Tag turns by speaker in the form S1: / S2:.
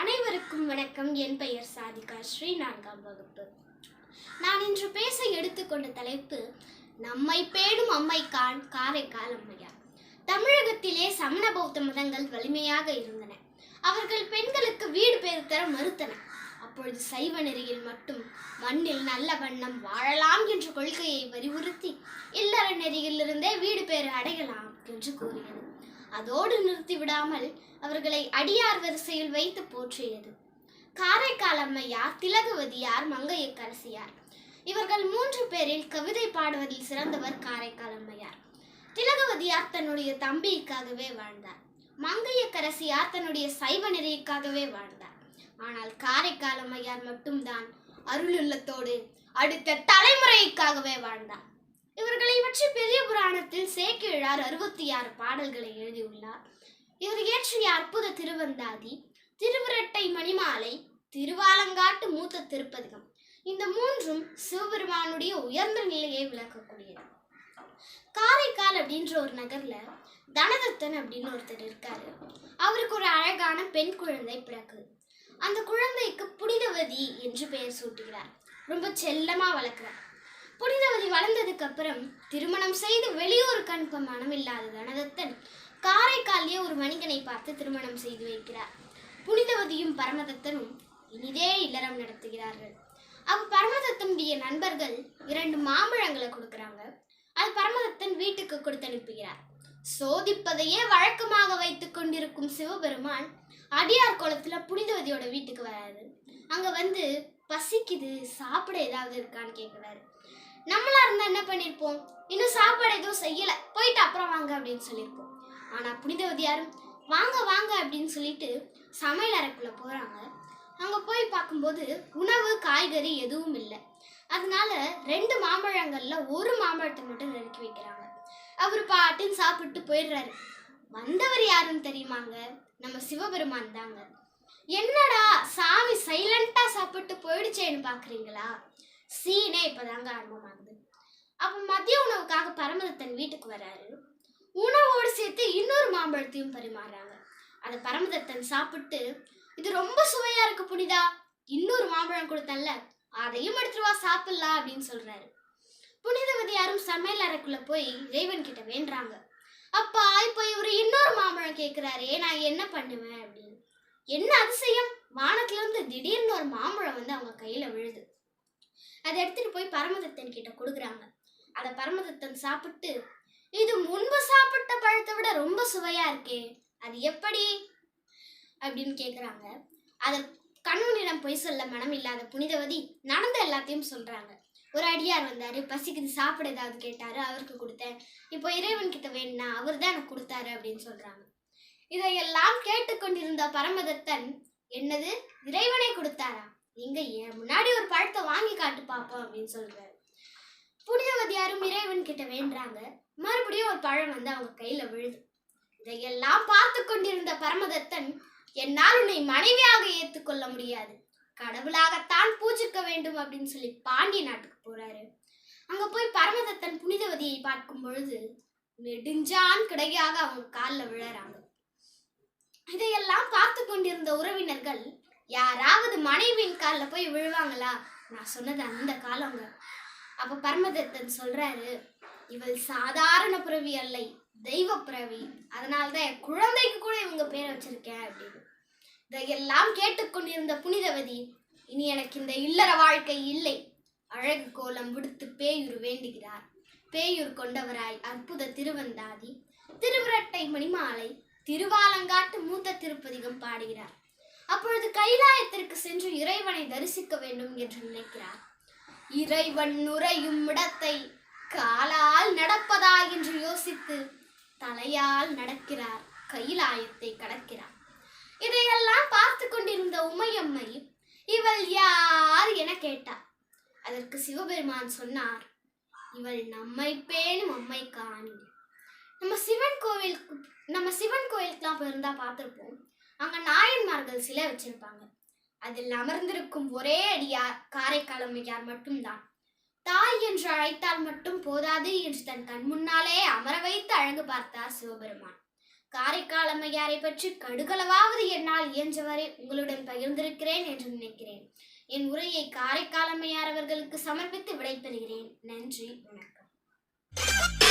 S1: அனைவருக்கும் வணக்கம். என் பெயர் சாதிகா. ஸ்ரீ நான்காம் வகுப்பு. நான் இன்று பேச எடுத்துக்கொண்ட தலைப்பு நம்மை பேடும் அம்மை கான் காரைக்கால் அம்மையார் தமிழகத்திலே சமண பௌத்த மதங்கள் வலிமையாக இருந்தன. அவர்கள் பெண்களுக்கு வீடு பேர் தர மறுத்தன. அப்பொழுது சைவ நெறியில் மட்டும் மண்ணில் நல்ல வண்ணம் வாழலாம் என்ற கொள்கையை வலியுறுத்தி இல்லற நெறியிலிருந்தே வீடு பேறு அடையலாம் என்று கூறியது. அதோடு நிறுத்தி விடாமல் அவர்களை அடியார் வரிசையில் வைத்து போற்றியது. காரைக்கால் அம்மையார் திலகவதியார் மங்கையக்கரசியார் இவர்கள் மூன்று பேரில் கவிதை பாடுவதில் சிறந்தவர் காரைக்கால் அம்மையார். திலகவதியார் தன்னுடைய தம்பிக்காகவே வாழ்ந்தார். மங்கையக்கரசியார் தன்னுடைய சைவ நெறிக்காகவே வாழ்ந்தார். ஆனால் காரைக்கால் அம்மையார் மட்டும்தான் அருளுள்ளத்தோடு அடுத்த தலைமுறைக்காகவே வாழ்ந்தார். இவர்களை பெரிய புராணத்தில் சேக்கிழார் அறுபத்தி ஆறு பாடல்களை எழுதியுள்ளார். இவர் இயற்றிய அற்புத திருவந்தாதி திருவிரட்டை மணிமாலை திருவாலங்காட்டு மூத்த திருப்பதிகம். இந்த மூன்றும் சிவபெருமானுடைய உயர்ந்த நிலையை விளக்கக்கூடியது. காரைக்கால் அப்படின்ற ஒரு நகர்ல தனதத்தன் அப்படின்னு ஒருத்தர் இருக்காரு. அவருக்கு ஒரு அழகான பெண் குழந்தை பிறக்குது. அந்த குழந்தைக்கு புனிதவதி என்று பெயர் சூட்டுகிறார். ரொம்ப செல்லமா வளர்க்கிறார். புனிதவதி வளர்ந்ததுக்கு அப்புறம் திருமணம் செய்து வெளியூருக்கு அனுப்ப மனம் இல்லாத தனதத்தன் காரைக்காலிலே ஒரு வணிகனை பார்த்து திருமணம் செய்து வைக்கிறார். புனிதவதியும் பரமதத்தனும் இனிதே இல்லறம் நடத்துகிறார்கள். அவ் பரமதத்தனுடைய நண்பர்கள் இரண்டு மாம்பழங்களை கொடுக்குறாங்க. அது பரமதத்தன் வீட்டுக்கு கொடுத்து அனுப்புகிறார். சோதிப்பதையே வழக்கமாக வைத்து கொண்டிருக்கும் சிவபெருமான் அடியார் குளத்தில் புனிதவதியோட வீட்டுக்கு வராது அங்கே வந்து பசிக்குது சாப்பிட ஏதாவது இருக்கான்னு கேட்குறாரு நம்மளா இருந்தா என்ன பண்ணிருப்போம்? இன்னும் சாப்பாடு எதுவும் செய்யல. போயிட்டு அப்புறம் வாங்க அப்படின்னு சொல்லியிருப்போம் ஆனா புனிதவதியாரும் வாங்க வாங்க அப்படின்னு சொல்லிட்டு சமையல் அறைக்குள்ள போறாங்க. அங்க போய் பார்க்கும்போது உணவு காய்கறி எதுவும் இல்லை. அதனால ரெண்டு மாம்பழங்கள்ல ஒரு மாம்பழத்தை மட்டும் நறுக்கி வைக்கிறாங்க. அவர் பாட்டுன்னு சாப்பிட்டு போயிடுறாரு. வந்தவர் யாருன்னு தெரியுமாங்க? நம்ம சிவபெருமான் தாங்க. என்னடா சாமி சைலண்டா சாப்பிட்டு போயிடுச்சேன்னு பாக்குறீங்களா? சீனே இப்போதாங்க ஆரம்பமாகுது அப்போ மதிய உணவுக்காக பரமதத்தன் வீட்டுக்கு வராரு. உணவோடு சேர்த்து இன்னொரு மாம்பழத்தையும் பரிமாறுறாங்க. அதை பரமதத்தன் சாப்பிட்டு இது ரொம்ப சுவையா இருக்கு புனிதா இன்னொரு மாம்பழம் கொடுத்தல்ல அதையும் எடுத்துட்டு வா சாப்பிடலாம் அப்படின்னு சொல்றாரு. புனிதவதியாரும் சமையல் அறைக்குள்ள போய் இறைவன் கிட்ட வேண்டுறாங்க. அப்பா இப்போ இவரு இன்னொரு மாம்பழம் கேக்குறாரே நான் என்ன பண்ணுவேன்? அப்படின்னு. என்ன அதிசயம்? வானத்துல இருந்து திடீர்னு ஒரு மாம்பழம் வந்து அவங்க கையில விழுது. அதை எடுத்துட்டு போய் பரமதத்தன் கிட்ட கொடுக்குறாங்க. அதை பரமதத்தன் சாப்பிட்டு இது முன்பு சாப்பிட்ட பழத்தை விட ரொம்ப சுவையா இருக்கே அது எப்படி? அப்படின்னு கேக்குறாங்க. அதை கண்மனிடம் பொய் சொல்ல மனம் இல்லாத புனிதவதி நடந்த எல்லாத்தையும் சொல்றாங்க. ஒரு அடியார் வந்தாரு பசிக்குது சாப்பிட ஏதாவது கேட்டாரு அவருக்கு கொடுத்தேன். இப்போ இறைவன் கிட்ட வேணும்னா அவர் தான் எனக்கு கொடுத்தாரு அப்படின்னு சொல்றாங்க. இதையெல்லாம் கேட்டுக்கொண்டிருந்த பரமதத்தன் என்னது? இறைவனை கொடுத்தாரா? எங்க என் முன்னாடி ஒரு பழத்தை வாங்கி காட்டு பாப்போம் அப்படின்னு சொல்றாரு. புனிதவதியாரும் இறைவன் கிட்ட வேண்டுறாங்க. மறுபடியும் ஒரு பழம் வந்து அவங்க கையில விழுது. இதையெல்லாம் பார்த்து கொண்டிருந்த பரமதத்தன் என்னால் உன்னை மனைவியாக ஏற்றுக்கொள்ள முடியாது. கடவுளாகத்தான் பூஜிக்க வேண்டும் அப்படின்னு சொல்லி பாண்டிய நாட்டுக்கு போறாரு. அங்க போய் பரமதத்தன் புனிதவதியை பார்க்கும் பொழுது நெடுஞ்சான் கிடையாக அவங்க காலில் விழறாங்க. இதையெல்லாம் பார்த்து கொண்டிருந்த உறவினர்கள் யாராவது மனைவியின் காலில் போய் விழுவாங்களா? நான் சொன்னது அந்த காலங்க. அப்போ பரமதத்தன் சொல்றாரு இவள் சாதாரண பிறவி அல்லை தெய்வ பிறவி. அதனால்தான் என் குழந்தைக்கு கூட இவங்க பேரை வச்சிருக்கேன் அப்படின்னு. இதையெல்லாம் கேட்டுக்கொண்டிருந்த புனிதவதி இனி எனக்கு இந்த இல்லற வாழ்க்கை இல்லை. அழகு கோலம் விடுத்து பேயூர் வேண்டுகிறார். பேயூர் கொண்டவராய் அற்புத திருவந்தாதி. திருவிரட்டை மணிமாலை திருவாலங்காட்டு மூத்த திருப்பதிகம் பாடுகிறார். அப்பொழுது கைலாயத்திற்கு சென்று இறைவனை தரிசிக்க வேண்டும் என்று நினைக்கிறார். இறைவன் நுரையும் இடத்தை காலால் நடப்பதா என்று யோசித்து தலையால் நடக்கிறார் கைலாயத்தை கடக்கிறார். இதையெல்லாம் பார்த்து கொண்டிருந்த உமையம்மை இவள் யார்? என கேட்டார். அதற்கு சிவபெருமான் சொன்னார் இவள் நம்மை பேணும் அம்மை காணி நம்ம சிவன் கோவிலுக்கு நம்ம சிவன் கோயிலுக்குலாம் போயிருந்தா பார்த்துருப்போம். அங்க நாயன்மார்கள் சிலை வச்சிருப்பாங்க. அதில் அமர்ந்திருக்கும் ஒரே அடியார் காரைக்கால் அம்மையார் மட்டும்தான். தாய் என்று அழைத்தால் மட்டும் போதாது என்று தன் கண் முன்னாலே அமர வைத்து அழகு பார்த்தார் சிவபெருமான். காரைக்கால் அம்மையாரை பற்றி கடுகளவாவது என்னால் இயன்றவரை உங்களுடன் பகிர்ந்திருக்கிறேன் என்று நினைக்கிறேன். என் உரையை காரைக்கால் அம்மையார் அவர்களுக்கு சமர்ப்பித்து விடைபெறுகிறேன். நன்றி வணக்கம்.